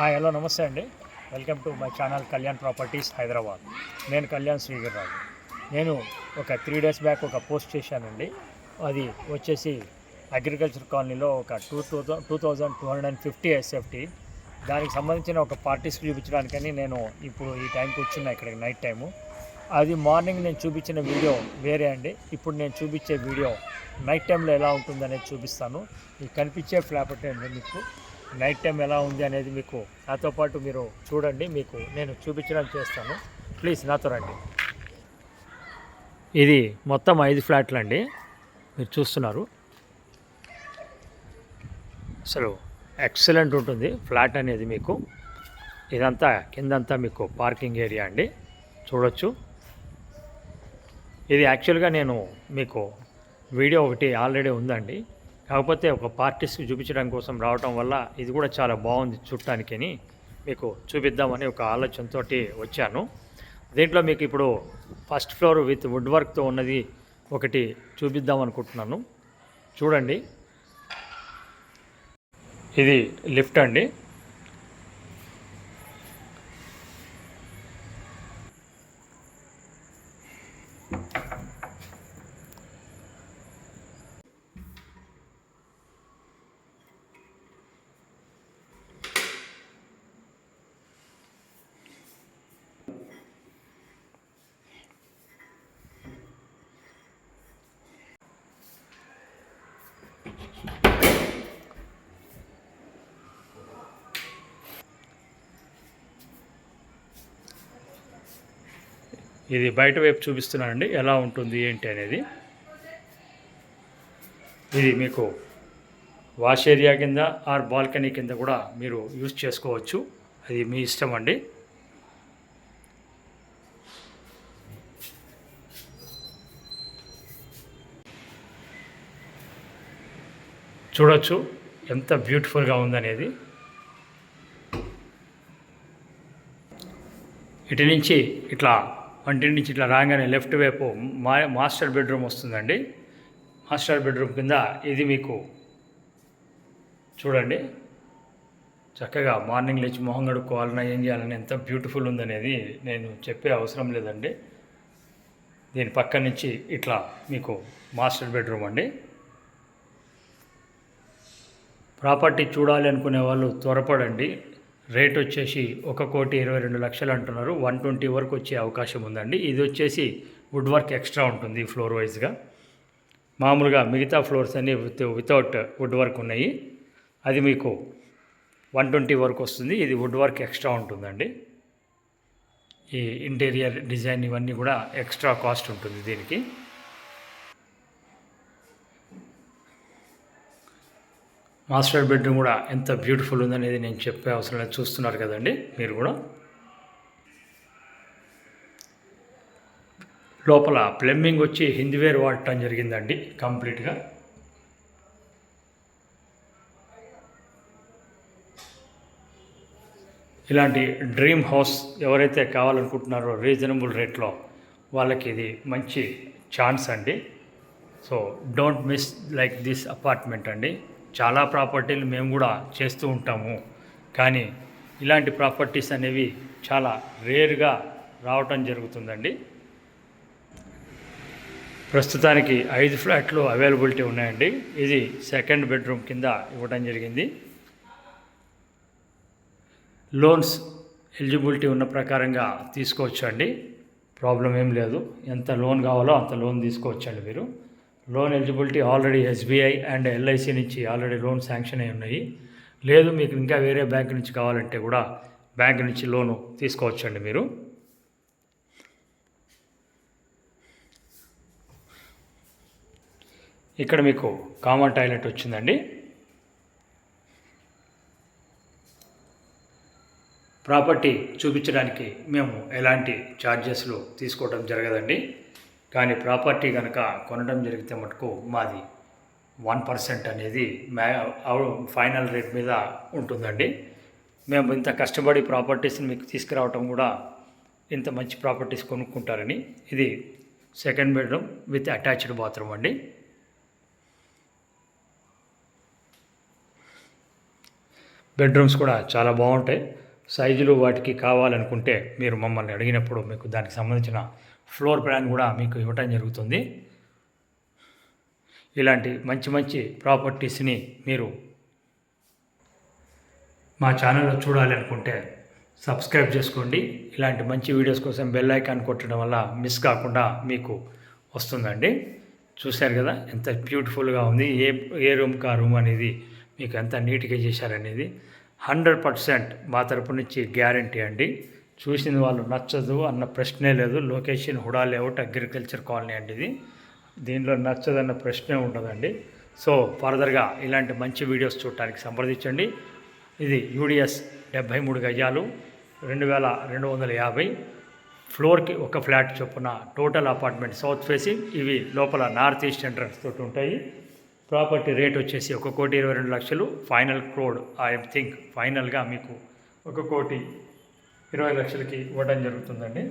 Hi hello నమస్తే అండి. Welcome to my channel Kalyan properties Hyderabad నేను కళ్యాణ్ శ్రీగిరిరాజు నేను ఒక త్రీ డేస్ బ్యాక్ ఒక పోస్ట్ చేశానండి. అది వచ్చేసి అగ్రికల్చర్ కాలనీలో ఒక two thousand two thousand two hundred and fifty SFT దానికి సంబంధించిన ఒక పార్టీస్ చూపించడానికని నేను ఇప్పుడు ఈ టైంకి వచ్చిన ఇక్కడికి నైట్ టైము అది మార్నింగ్ నేను చూపించిన వీడియో వేరే అండి. ఇప్పుడు నేను చూపించే వీడియో నైట్ టైంలో ఎలా ఉంటుందనేది చూపిస్తాను. ఈ కనిపించే ఫ్లాట్ అండి మీకు? నైట్ టైం ఎలా ఉంది అనేది మీకు నాతో పాటు మీరు చూడండి మీకు నేను చూపించడం చేస్తాను. ప్లీజ్ నాతో రండి. ఇది మొత్తం ఐదు ఫ్లాట్లు అండి. మీరు చూస్తున్నారు. అసలు ఎక్సలెంట్ ఉంటుంది ఫ్లాట్ అనేది మీకు. ఇదంతా కిందంతా మీకు పార్కింగ్ ఏరియా అండి. చూడొచ్చు. ఇది యాక్చువల్గా నేను మీకు వీడియో ఒకటి ఆల్రెడీ ఉందండి. కాకపోతే ఒక పార్టీస్కి చూపించడం కోసం రావటం వల్ల ఇది కూడా చాలా బాగుంది చూడటానికని మీకు చూపిద్దామని ఒక ఆలోచనతో వచ్చాను. దీంట్లో మీకు ఇప్పుడు ఫస్ట్ ఫ్లోర్ విత్ వుడ్ వర్క్తో ఉన్నది ఒకటి చూపిద్దాం అనుకుంటున్నాను చూడండి. ఇది లిఫ్ట్ అండి. ఇది బయట వైపు చూపిస్తున్నానండి ఎలా ఉంటుంది ఏంటి అనేది. ఇది మీకు వాష్ ఏరియా కింద ఆర్ బాల్కనీ కింద కూడా మీరు యూజ్ చేసుకోవచ్చు. అది మీ ఇష్టం అండి. చూడొచ్చు ఎంత బ్యూటిఫుల్గా ఉందనేది. ఇటు నుంచి ఇట్లా వంటి నుంచి ఇట్లా రాగానే లెఫ్ట్ వైపు మా మాస్టర్ బెడ్రూమ్ వస్తుందండి. మాస్టర్ బెడ్రూమ్ కింద ఇది మీకు చూడండి. చక్కగా మార్నింగ్ లేచి మొహం కడుక్కోవాలన్నా ఏం చేయాలన్నా ఎంత బ్యూటిఫుల్ ఉందనేది నేను చెప్పే అవసరం లేదండి. దీని పక్క నుంచి ఇట్లా మీకు మాస్టర్ బెడ్రూమ్ అండి. ప్రాపర్టీ చూడాలి అనుకునే వాళ్ళు త్వరపడండి. రేట్ వచ్చేసి ఒక కోటి ఇరవై రెండు లక్షలు అంటున్నారు. వన్ ట్వంటీ వరకు వచ్చే అవకాశం ఉందండి. ఇది వచ్చేసి వుడ్ వర్క్ ఎక్స్ట్రా ఉంటుంది ఫ్లోర్ వైజ్గా మామూలుగా మిగతా ఫ్లోర్స్ అన్నీ విత్ వితౌట్ వుడ్ వర్క్ ఉన్నాయి. అది మీకు వన్ ట్వంటీ వరకు వస్తుంది. ఇది వుడ్ వర్క్ ఎక్స్ట్రా ఉంటుందండి. ఈ ఇంటీరియర్ డిజైన్ ఇవన్నీ కూడా ఎక్స్ట్రా కాస్ట్ ఉంటుంది దీనికి. మాస్టర్ బెడ్రూమ్ కూడా ఎంత బ్యూటిఫుల్ ఉందనేది నేను చెప్పే అవసరం లేదు. చూస్తున్నారు కదండి మీరు కూడా. లోపల ప్లంబింగ్ వచ్చి హిందీవేర్ వాడటం జరిగిందండి కంప్లీట్గా. ఇలాంటి డ్రీమ్ హౌస్ ఎవరైతే కావాలనుకుంటున్నారో రీజనబుల్ రేట్లో వాళ్ళకి ఇది మంచి ఛాన్స్ అండి. So don't miss like this apartment అండి. చాలా ప్రాపర్టీలు మేము కూడా చేస్తూ ఉంటాము. కానీ ఇలాంటి ప్రాపర్టీస్ అనేవి చాలా రేర్గా రావటం జరుగుతుందండి. ప్రస్తుతానికి ఐదు ఫ్లాట్లు అవైలబిలిటీ ఉన్నాయండి. ఇది సెకండ్ బెడ్రూమ్ కింద ఇవ్వడం జరిగింది. లోన్స్ ఎలిజిబిలిటీ ఉన్న ప్రకారంగా తీసుకోవచ్చు అండి ప్రాబ్లం ఏం లేదు. ఎంత లోన్ కావాలో అంత లోన్ తీసుకోవచ్చండి మీరు. Loan eligibility already SBI and LIC నుంచి ఆల్రెడీ లోన్ శాంక్షన్ అయి ఉన్నాయి. లేదు మీకు ఇంకా వేరే బ్యాంక్ నుంచి కావాలంటే కూడా బ్యాంక్ నుంచి లోను తీసుకోవచ్చండి మీరు. ఇక్కడ మీకు కామన్ టాయిలెట్ వచ్చిందండి. ప్రాపర్టీ చూపించడానికి మేము ఎలాంటి ఛార్జెస్లు తీసుకోవడం జరగదండి. కానీ ప్రాపర్టీ కనుక కొనడం జరిగితే మటుకు మాది వన్ పర్సెంట్ అనేది మ్యా ఫైనల్ రేట్ మీద ఉంటుందండి. మేము ఇంత కష్టపడి ప్రాపర్టీస్ని మీకు తీసుకురావటం కూడా ఇంత మంచి ప్రాపర్టీస్ కొనుక్కుంటారని. ఇది second bedroom with attached bathroom అండి. బెడ్రూమ్స్ కూడా చాలా బాగుంటాయి. సైజులు వాటికి కావాలనుకుంటే మీరు మమ్మల్ని అడిగినప్పుడు మీకు దానికి సంబంధించిన ఫ్లోర్ ప్లాన్ కూడా మీకు ఇవ్వటం జరుగుతుంది. ఇలాంటి మంచి మంచి ప్రాపర్టీస్ని మీరు మా ఛానల్లో చూడాలి అనుకుంటే సబ్స్క్రైబ్ చేసుకోండి. ఇలాంటి మంచి వీడియోస్ కోసం బెల్ ఐకాన్ కొట్టడం వల్ల మిస్ కాకుండా మీకు వస్తుందండి. చూశారు కదా ఎంత బ్యూటిఫుల్గా ఉంది. ఏ ఏ రూమ్కి ఆ రూమ్ అనేది మీకు ఎంత నీట్గా చేశారనేది హండ్రెడ్ పర్సెంట్ మా తరపు నుంచి గ్యారంటీ అండి. చూసిన వాళ్ళు నచ్చదు అన్న ప్రశ్నే లేదు. Location HUDA layout agriculture colony అండి ఇది. దీనిలో నచ్చదన్న ప్రశ్నే ఉండదండి. సో ఫర్దర్గా ఇలాంటి మంచి వీడియోస్ చూడటానికి సంప్రదించండి. ఇది యూడిఎస్ డెబ్భై మూడు గజాలు రెండు వేల రెండు వందల యాభై. ఫ్లోర్కి ఒక ఫ్లాట్ చొప్పున టోటల్ అపార్ట్మెంట్ సౌత్ ఫేసింగ్. ఇవి లోపల నార్త్ ఈస్ట్ ఎంట్రన్స్ తోటి ఉంటాయి. ప్రాపర్టీ రేట్ వచ్చేసి ఒక కోటి ఇరవై రెండు లక్షలు. ఫైనల్ క్రోడ్ ఐ థింక్ ఫైనల్గా మీకు ఒక కోటి ఇరవై లక్షలకి ఇవ్వడం జరుగుతుందండి.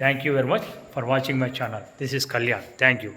Thank you very much for watching my channel this is Kalyan thank you